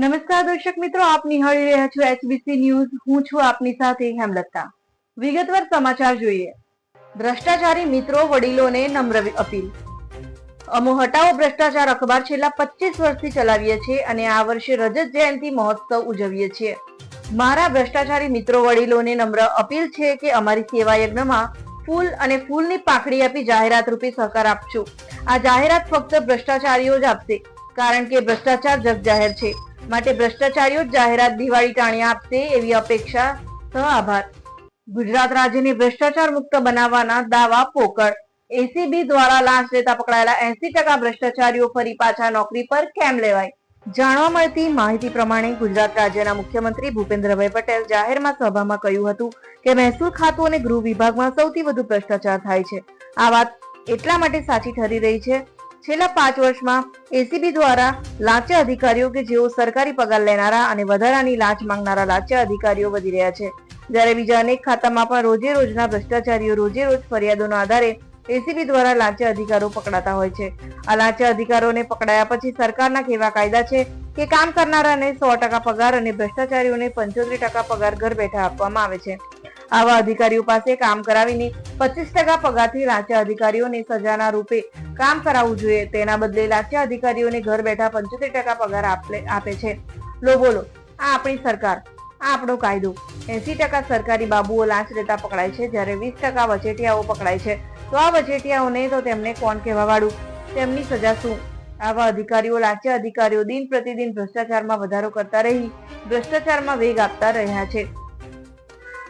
નમસ્કાર દર્શક મિત્રો, આપ નિહાળી રહ્યા છો એચબીસી ન્યૂઝ. હું છું આપની સાથે હેમલતા. વિગતવાર સમાચાર જોઈએ. ભ્રષ્ટાચારી મિત્રો વડીલોને નમ્ર અપીલ. અમો હટાવો ભ્રષ્ટાચાર. અખબાર છેલ્લા પચીસ વર્ષથી ચલાવીએ છીએ અને આ વર્ષે રજત જયંતિ મહોત્સવ ઉજવીએ છીએ. મારા ભ્રષ્ટાચારી મિત્રો વડીલોને નમ્ર અપીલ છે કે અમારી સેવા યજ્ઞમાં ફૂલ અને ફૂલની પાખડી આપી જાહેરાત રૂપે સહકાર આપજો. આ જાહેરાત ફક્ત ભ્રષ્ટાચારીઓ જ આપશે, કારણ કે ભ્રષ્ટાચાર જગ જાહેર છે. માટે ભ્રષ્ટાચારીઓ જાહેરાત દિવાળી ટાણી આપશે એવી અપેક્ષા. આભાર. ગુજરાત રાજ્યને ભ્રષ્ટાચાર મુક્ત બનાવવાના દાવા પોકળ. એસીબી દ્વારા લાંચ લેતા પકડાયેલા એસી ટકા ભ્રષ્ટાચારીઓ ફરી પાછા નોકરી પર કેમ લેવાય? જાણવા મળતી માહિતી પ્રમાણે ગુજરાત રાજ્યના મુખ્યમંત્રી ભૂપેન્દ્રભાઈ પટેલ જાહેરમાં સભામાં કહ્યું હતું કે મહેસૂલ ખાતું અને ગૃહ વિભાગમાં સૌથી વધુ ભ્રષ્ટાચાર થાય છે. આ વાત એટલા માટે સાચી ઠરી રહી છે છેલ્લા પાંચ વર્ષમાં એસીબી દ્વારા લાંચા અધિકારીઓ કે જેઓ સરકારી પગાર લેનારા અને વધારાની લાંચ માંગનારા લાંચા અધિકારીઓ વધી રહ્યા છે. જ્યારે બીજા અનેક ખાતામાં પણ રોજે રોજના ભ્રષ્ટાચારીઓ રોજે રોજ ફરિયાદોના આધારે એસીબી દ્વારા લાંચા અધિકારો પકડાતા હોય છે. આ લાંચા અધિકારોને પકડાયા પછી સરકારના કેવા કાયદા છે કે કામ કરનારાને સો ટકા પગાર અને ભ્રષ્ટાચારીઓને પંચોતેર ટકા પગાર ઘર બેઠા આપવામાં આવે છે. આવા અધિકારીઓ પાસે કામ કરાવીને પચીસ ટકા પગારથી લાંચા અધિકારીઓને સજાના રૂપે કામ કરાવવું જોઈએ. તેના બદલે લાંચા અધિકારીઓને ઘર બેઠા પંચોતેર ટકા પગાર આપે આપે છે. લો, બોલો. આ આપણી સરકાર. આ આપણો કાયદો. એસી ટકા સરકારી બાબુઓ લાંચ લેતા પકડાય છે. જ્યારે વીસ ટકા વચેટિયાઓ પકડાય છે. તો આ વચેટિયાઓને તો તેમને કોણ કહેવા વાળું તેમની સજા શું? આવા અધિકારીઓ લાંચા અધિકારીઓ દિન પ્રતિદિન ભ્રષ્ટાચારમાં વધારો કરતા રહી, ભ્રષ્ટાચારમાં વેગ આપતા રહ્યા છે.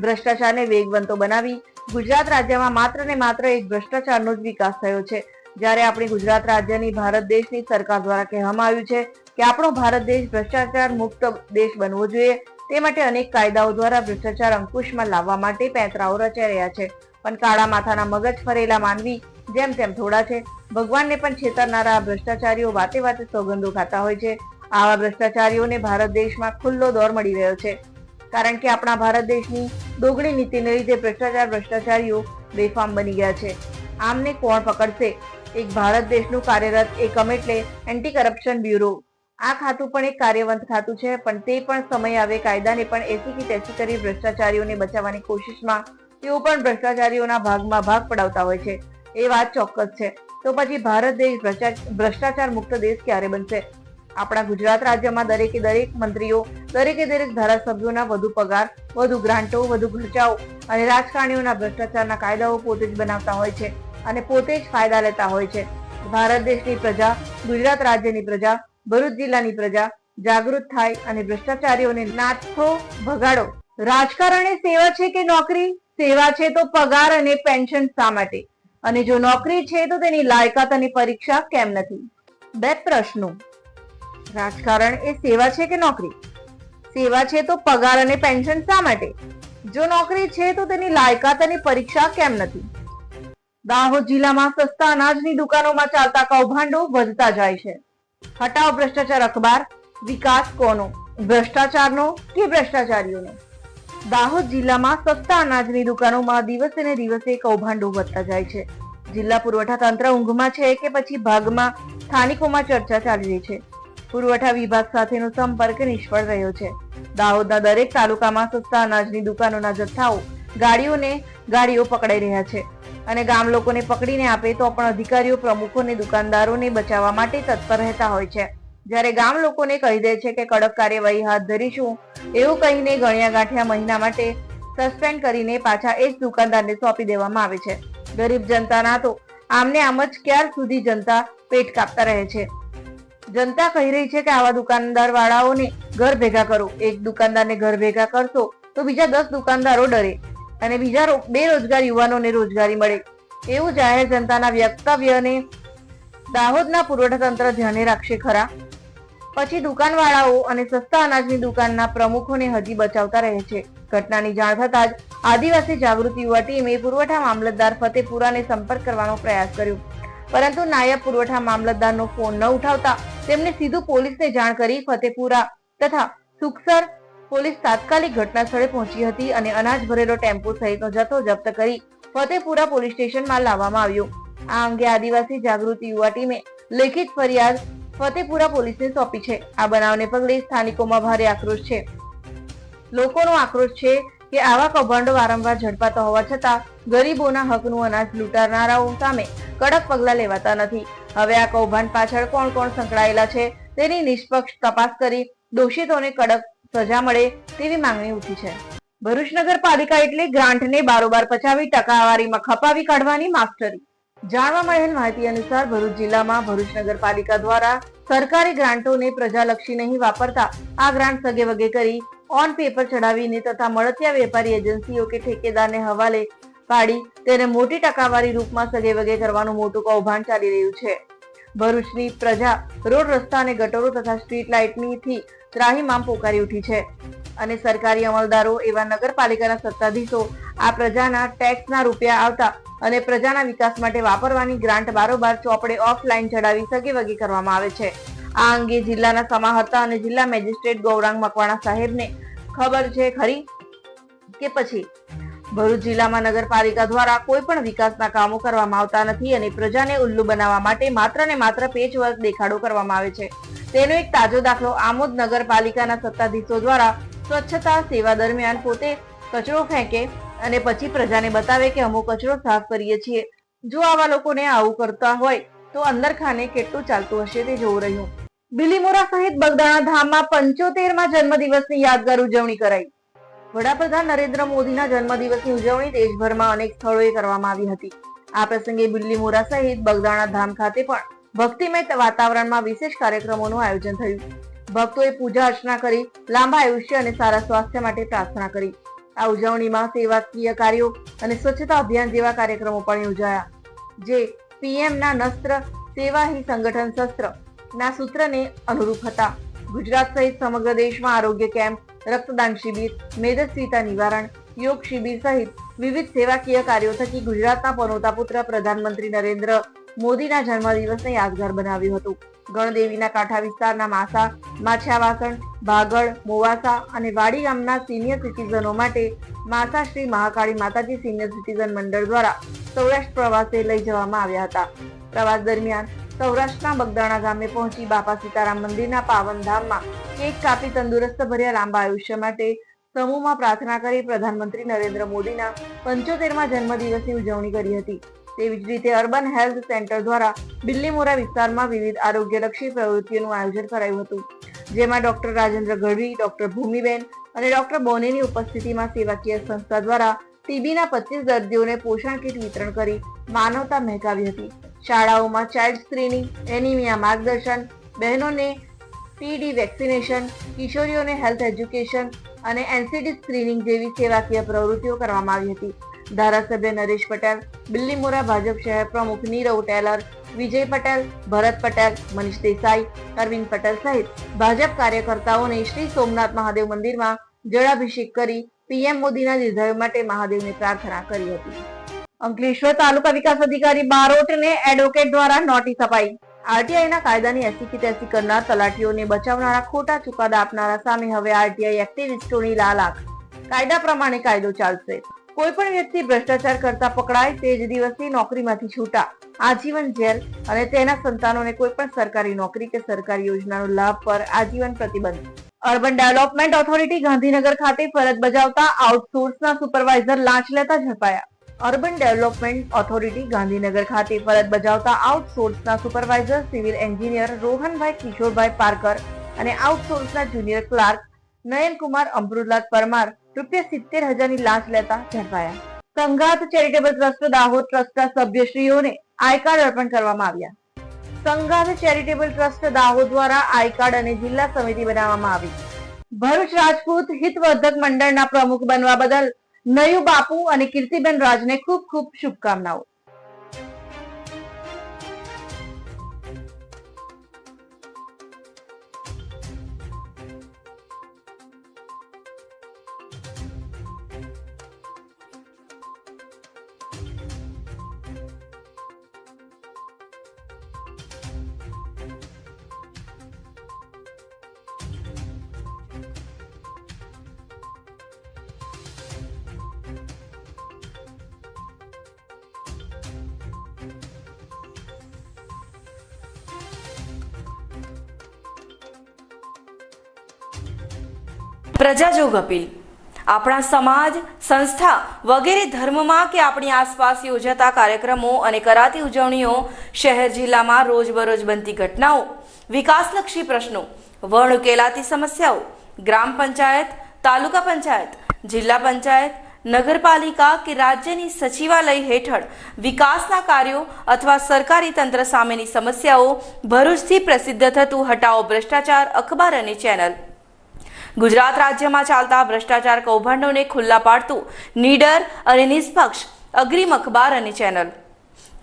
ભ્રષ્ટાચારને વેગવંતો બનાવી, ગુજરાત રાજ્યમાં માત્ર ને માત્ર એક ભ્રષ્ટાચારનો જ વિકાસ થયો છે. જ્યારે આપણી ગુજરાત રાજ્યની ભારત દેશની સરકાર દ્વારા કહેવામાં આવ્યું છે કે આપણો ભારત દેશ ભ્રષ્ટાચાર મુક્ત દેશ બનવો જોઈએ, તે માટે અનેક કાયદાઓ દ્વારા ભ્રષ્ટાચાર અંકુશમાં લાવવા માટે પેંતરાઓ રચાઈ રહ્યા છે. પણ કાળા માથાના મગજ ફરેલા માનવી જેમ તેમ થોડા છે. ભગવાનને પણ છેતરનારા ભ્રષ્ટાચારીઓ વાતે વાતે સોગંદો ખાતા હોય છે. આવા ભ્રષ્ટાચારીઓને ભારત દેશમાં ખુલ્લો દોર મળી રહ્યો છે. કારણ કે આપણા ભારત દેશની દોગડી નીતિને લીધે ભ્રષ્ટાચાર ભ્રષ્ટાચારીઓ બેફામ બની ગયા છે. આમને કોણ પકડશે? એક ભારત દેશનું કાર્યરત એકમ એટલે એન્ટી કરપ્શન બ્યુરો આ ખાતું પણ એક કાર્યવંત ખાતું છે, પણ તે પણ સમય આવે કાયદાને પણ એસી કે તેસી કરી ભ્રષ્ટાચારીઓને બચાવવાની કોશિશમાં તેઓ પણ ભ્રષ્ટાચારીઓના ભાગમાં ભાગ પડાવતા હોય છે. એ વાત ચોક્કસ છે. તો પછી ભારત દેશ ભ્રષ્ટાચાર મુક્ત દેશ ક્યારે બનશે? આપણા ગુજરાત રાજ્યમાં દરેકે દરેક મંત્રીઓ, દરેકે દરેક ધારાસભ્યોના વધુ પગાર, વધુ ગ્રાન્ટો, વધુ ખર્ચાઓ અને રાજકારણીઓના ભ્રષ્ટાચારના કાયદાઓ પોતે જ બનાવતા હોય છે. અને પોતે જ ફાયદા લેતા હોય છે. ભારત દેશની પ્રજા, ગુજરાત રાજ્યની પ્રજા, ભરૂચ જિલ્લાની પ્રજા, જાગૃત થાય અને ભ્રષ્ટાચારીઓને નાથો ભગાડો. રાજકારણ એ સેવા છે કે નોકરી? સેવા છે તો પગાર અને પેન્શન શા માટે? અને જો નોકરી છે તો તેની લાયકાત અને પરીક્ષા કેમ નથી? બે પ્રશ્નો. રાજકારણ એ સેવા છે કે નોકરી? સેવા છે તો પગાર અને પેન્શન શા માટે? જો નોકરી છે તો તેની લાયકાત અને પરીક્ષા કેમ નથી? દાહોદ જિલ્લામાં સસ્તા અનાજની દુકાનોમાં ચાલતા કૌભાંડો વધતા જાય છે. હટાવ ભ્રષ્ટાચાર અખબાર, વિકાસ કોનો? ભ્રષ્ટાચારનો કે ભ્રષ્ટાચારીઓનો? દાહોદ જિલ્લામાં સસ્તા અનાજની દુકાનોમાં દિવસે ને દિવસે કૌભાંડો વધતા જાય છે. જિલ્લા પુરવઠા તંત્ર ઊંઘમાં છે કે પછી ભાગમાં સ્થાનિકોમાં ચર્ચા ચાલી રહી છે. પુરવઠા વિભાગ સાથેનો સંપર્ક નિષ્ફળ રહ્યો છે. દાહોદના દરેક તાલુકામાં સસ્તા અનાજની દુકાનોના જથ્થાઓ, ગાડીઓને ગાડીઓ પકડાઈ રહ્યા છે. અને ગામ લોકોને પકડીને આપે તો પણ અધિકારીઓ પ્રમુખોને દુકાનદારોને બચાવવા માટે તત્પર રહેતા હોય છે. જ્યારે ગામ લોકોને કહી દે છે કે કડક કાર્યવાહી હાથ ધરીશું, એવું કહીને ગણ્યા ગાંઠ્યા મહિના માટે સસ્પેન્ડ કરીને પાછા એ જ દુકાનદારને સોંપી દેવામાં આવે છે. ગરીબ જનતાના તો આમને આમ જ ક્યાર સુધી જનતા પેટ કાપતા રહે છે. જનતા કહી રહી છે કે આવા દુકાનદાર વાળાઓને ઘર ભેગા કરો. એક દુકાનદારને ઘર ભેગા કરશો તો બીજા દસ દુકાનદારો ડરે. અને બીજા બેરોજગાર યુવાનોને રોજગારી મળે. એવું જાહેર જનતાના વક્તવ્યને દાહોદના પુરવઠા તંત્ર ધ્યાને રાખશે ખરા. પછી દુકાનવાળાઓ અને સસ્તા અનાજની દુકાનના પ્રમુખોને હજી બચાવતા રહે છે. ઘટનાની જાણ થતાં જ આદિવાસી જાગૃતિ યુવા ટીમે પુરવઠા મામલતદાર ફતેપુરાને સંપર્ક કરવાનો પ્રયાસ કર્યો. પરંતુ નાયબ પુરવઠા મામલતદારનો ફોન ન ઉઠાવતા તેમને સીધું પોલીસને જાણ કરી ફતેપુરા તથા સુખસર પોલીસ તાત્કાલિક ઘટના પહોંચી હતી અને અનાજ ભરેલો ટેમ્પો સહિતનો જથ્થો જપ્ત કરી ફતેપુરા પોલીસ સ્ટેશનમાં લાવવામાં આવ્યો. આ અંગે આદિવાસી જાગૃતિ યુવા ટીમે લેખિત ફરિયાદ ફતેપુરા પોલીસને સોંપી છે. આ બનાવને પગલે સ્થાનિકોમાં ભારે આક્રોશ છે. લોકોનો આક્રોશ છે કે આવા કૌભાંડો વારંવાર ઝડપાતા હોવા છતાં ગરીબોના હકનું અનાજ લૂંટારનારાઓ સામે કડક પગલાં લેવાતા નથી. હવે આ કૌભાંડ પાછળ કોણ કોણ સંકળાયેલા છે તેની નિષ્પક્ષ તપાસ કરી દોષિતોને કડક સજા મળે તેવી માંગણી ઉઠી છે. ભરૂચ નગરપાલિકા એટલે ગ્રાન્ટને બારોબાર પચાવી ટકાવારીમાં ખપાવી કાઢવાની માસ્ટરી. જાણવા મળેલ માહિતી અનુસાર ભરૂચ જિલ્લામાં ભરૂચ નગરપાલિકા દ્વારા સરકારી ગ્રાન્ટોને પ્રજાલક્ષી નહીં વાપરતા આ ગ્રાન્ટ સગે વગે કરી ઓન પેપર ચડાવીને તથા મળતિયા વેપારી એજન્સીઓ કે ઠેકેદારને હવાલે પાડી તેને મોટી ટકાવારી રૂપમાં સગે વગે કરવાનું મોટું કૌભાંડ ચાલી રહ્યું છે. ભરૂચની પ્રજા રોડ રસ્તા અને ગટરો તથા સ્ટ્રીટ લાઇટની ત્રાહીમામ પોકારી ઉઠી છે. અને સરકારી અમલદારો એવા નગરપાલિકાના સત્તાધીશો આ પ્રજાના ટેક્સના રૂપિયા આવતા અને પ્રજાના વિકાસ માટે વાપરવાની ગ્રાન્ટ બારોબાર ચોપડે ઓફલાઈન ચડાવી સગે વગી કરવામાં આવે છે. આ અંગે જિલ્લાના સમાહર્તા અને જિલ્લા મેજિસ્ટ્રેટ ગૌરાંગ મકવાણા સાહેબને ખબર છે ખરી? કે પછી ભરૂચ જિલ્લામાં નગરપાલિકા દ્વારા કોઈ પણ વિકાસના કામો કરવામાં આવતા નથી અને પ્રજાને ઉલ્લુ બનાવવા માટે માત્ર ને માત્ર પેચવર્ક દેખાડો કરવામાં આવે છે. તેનો એક તાજો દાખલો આમોદ નગરપાલિકાના સત્તાધીશો દ્વારા સ્વચ્છતા સેવા દરમિયાન પોતે કચરો ફેંકે અને પછી પ્રજાને બતાવે કે અમુક કચરો સાફ કરીએ છીએ. જો આવા લોકોને આવું કરતા હોય, તો અંદર ખાને કેટલું ચાલતું હશે તે જોવું રહ્યું. બિલીમોરા સહિત બગદાણા ધામમાં પંચોતેરમાં જન્મદિવસની યાદગાર ઉજવણી કરાઈ. વડાપ્રધાન નરેન્દ્ર મોદીના જન્મદિવસની ઉજવણી દેશભરમાં અનેક સ્થળોએ કરવામાં આવી હતી. આ પ્રસંગે બિલ્લીમોરા સહિત બગદાણા ધામ ખાતે પણ ભક્તિમય વાતાવરણમાં વિશેષ કાર્યક્રમોનું આયોજન થયું. ભક્તોએ પૂજા અર્ચના કરી, લાંબા આયુષ્ય અને સારા સ્વાસ્થ્ય માટે પ્રાર્થના કરી. આ ઉજવણીમાં સેવાકીય કાર્યો અને સ્વચ્છતા અભિયાન જેવા કાર્યક્રમો પણ યોજાયા. જે પીએમના નસ્ત્ર સેવા હી સંગઠન શસ્ત્ર ના સૂત્રને અનુરૂપ હતા. ગુજરાત સહિત સમગ્ર દેશમાં આરોગ્ય કેમ્પ રક્તદાન શિબિર મેદસ્વીતા નિવારણ, યોગ શિબિર સહિત વિવિધ સેવાકીય કાર્યો થકી ગુજરાતના પનોતા પુત્ર પ્રધાનમંત્રી નરેન્દ્ર મોદીના જન્મદિવસને યાદગાર બનાવ્યું હતું. ગણદેવીના કાંઠા વિસ્તારના માસા માછાવાસણ ભાગળ, મોવાસા અને વાડી ગામના સિનિયર સિટીઝનો માટે માસા શ્રી મહાકાળી માતાજી સિનિયર સિટીઝન મંડળ દ્વારા સૌરાષ્ટ્ર પ્રવાસે લઈ જવામાં આવ્યા હતા. પ્રવાસ દરમિયાન સૌરાષ્ટ્રના બગદાણા ગામે પહોંચી બાપા સીતારામ મંદિરના પાવન ધામમાં કેક કાપી તંદુરસ્ત ભર્યા લાંબા આયુષ્ય માટે સમૂહમાં પ્રાર્થના કરી પ્રધાનમંત્રી નરેન્દ્ર મોદીના પંચોતેરમાં જન્મદિવસની ઉજવણી કરી હતી. તેવી જ રીતે અર્બન હેલ્થ સેન્ટર દ્વારા બિલ્લીમોરા વિસ્તારમાં વિવિધ આરોગ્યલક્ષી પ્રવૃત્તિઓનું આયોજન કરાયું હતું. જેમાં ડોક્ટર રાજેન્દ્ર ગઢવી, ડોક્ટર ભૂમિબેન અને ડોક્ટર બોનેની ઉપસ્થિતિમાં સેવાકીય સંસ્થા દ્વારા ટીબીના પચીસ દર્દીઓને પોષણ કીટ વિતરણ કરી માનવતા મહેકાવી હતી. શાળાઓમાં ચાઇલ્ડ સ્ક્રીનિંગ, એનિમિયા માર્ગદર્શન, બહેનોને ટીડી વેક્સિનેશન, કિશોરીઓને હેલ્થ એજ્યુકેશન અને એનસીડી સ્ક્રીનિંગ જેવી સેવાકીય પ્રવૃત્તિઓ કરવામાં આવી હતી. ધારાસભ્ય નરેશ પટેલ બિલ્લીમોરા ભાજપ શહેર પ્રમુખ નીરવ ટેલર, વિજય પટેલ, ભરત પટેલ, મનીષ દેસાઈ, અરવિંદ પટેલ સહિત ભાજપ કાર્યકર્તાઓને શ્રી સોમનાથ મહાદેવ મંદિરમાં જળાભિષેક કરી પીએમ મોદીના દીર્ઘાયુ માટે મહાદેવને પ્રાર્થના કરી હતી. અંકલેશ્વર તાલુકા વિકાસ અધિકારી બારોટને એડવોકેટ દ્વારા નોટિસ અપાઈ. આરટીઆઈના કાયદાની એસી કે તેસી કરનાર તલાટીઓને બચાવનારા ખોટા ચુકાદા આપનારા સામે હવે આરટીઆઈ એક્ટિવિસ્ટોની લાલાક કાયદા પ્રમાણે કાયદો ચાલશે. કોઈ પણ વ્યક્તિ ભ્રષ્ટાચાર કરતા પકડાય તે જ દિવસથી નોકરીમાંથી છૂટા. આજીવન જેલ અને તેના સંતાનોને કોઈ પણ સરકારી નોકરી કે સરકારી યોજનાનો લાભ પર આજીવન પ્રતિબંધ. અર્બન ડેવલપમેન્ટ ઓથોરિટી ગાંધીનગર ખાતે ફરજ બજાવતા આઉટસોર્સના સુપરવાઇઝર લાંચ લેતા ઝડપાયા. અર્બન ડેવલપમેન્ટ ઓથોરિટી ગાંધીનગર ખાતે ફરજ બજાવતા આઉટસોર્સના supervisor, civil engineer Rohanbhai Kishorbhai Parkar અને આઉટસોર્સના જુનિયર ક્લાર્ક નયનકુમાર અમૃતલાલ પરમાર રૂપિયા સિત્તેર હજારની લાંચ લેતા ઝડપાયા. સંઘાત ચેરિટેબલ ટ્રસ્ટ દાહોદ ટ્રસ્ટના સભ્યશ્રીઓને આઈ કાર્ડ અર્પણ કરવામાં આવ્યા. સંઘાત ચેરિટેબલ ટ્રસ્ટ દાહોદ દ્વારા આઈ કાર્ડ અને જિલ્લા સમિતિ બનાવવામાં આવી. ભરૂચ રાજપૂત હિતવર્ધક મંડળના પ્રમુખ બનવા બદલ નયુ બાપુ અને કીર્તિબેન રાજને ખૂબ ખૂબ શુભકામનાઓ. પ્રજાજોગ અપીલ. આપણા સમાજ, સંસ્થા વગેરે ધર્મમાં કે આપણી આસપાસ યોજાતા કાર્યક્રમો અને કરાતી ઉજવણીઓ શહેર જિલ્લામાં રોજબરોજ બનતી ઘટનાઓ, વિકાસલક્ષી પ્રશ્નો, વણ ઉકેલાતી સમસ્યાઓ, ગ્રામ પંચાયત, તાલુકા પંચાયત, જિલ્લા પંચાયત, નગરપાલિકા કે રાજ્યની સચિવાલય હેઠળ વિકાસના કાર્યો અથવા સરકારી તંત્ર સામેની સમસ્યાઓ ભરૂચથી પ્રસિદ્ધ થતું હટાઓ ભ્રષ્ટાચાર અખબાર અને ચેનલ. ગુજરાત રાજ્યમાં ચાલતા ભ્રષ્ટાચાર કૌભાંડોને ખુલ્લા પાડતું નીડર અને નિષ્પક્ષ અગ્રીમ અખબાર અને ચેનલ.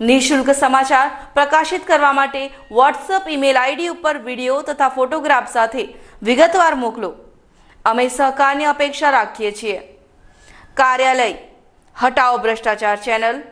નિઃશુલ્ક સમાચાર પ્રકાશિત કરવા માટે વોટ્સઅપ ઈમેલ આઈડી ઉપર વીડિયો તથા ફોટોગ્રાફ સાથે વિગતવાર મોકલો. અમે સહકારની અપેક્ષા રાખીએ છીએ. કાર્યાલય હટાઓ ભ્રષ્ટાચાર ચેનલ.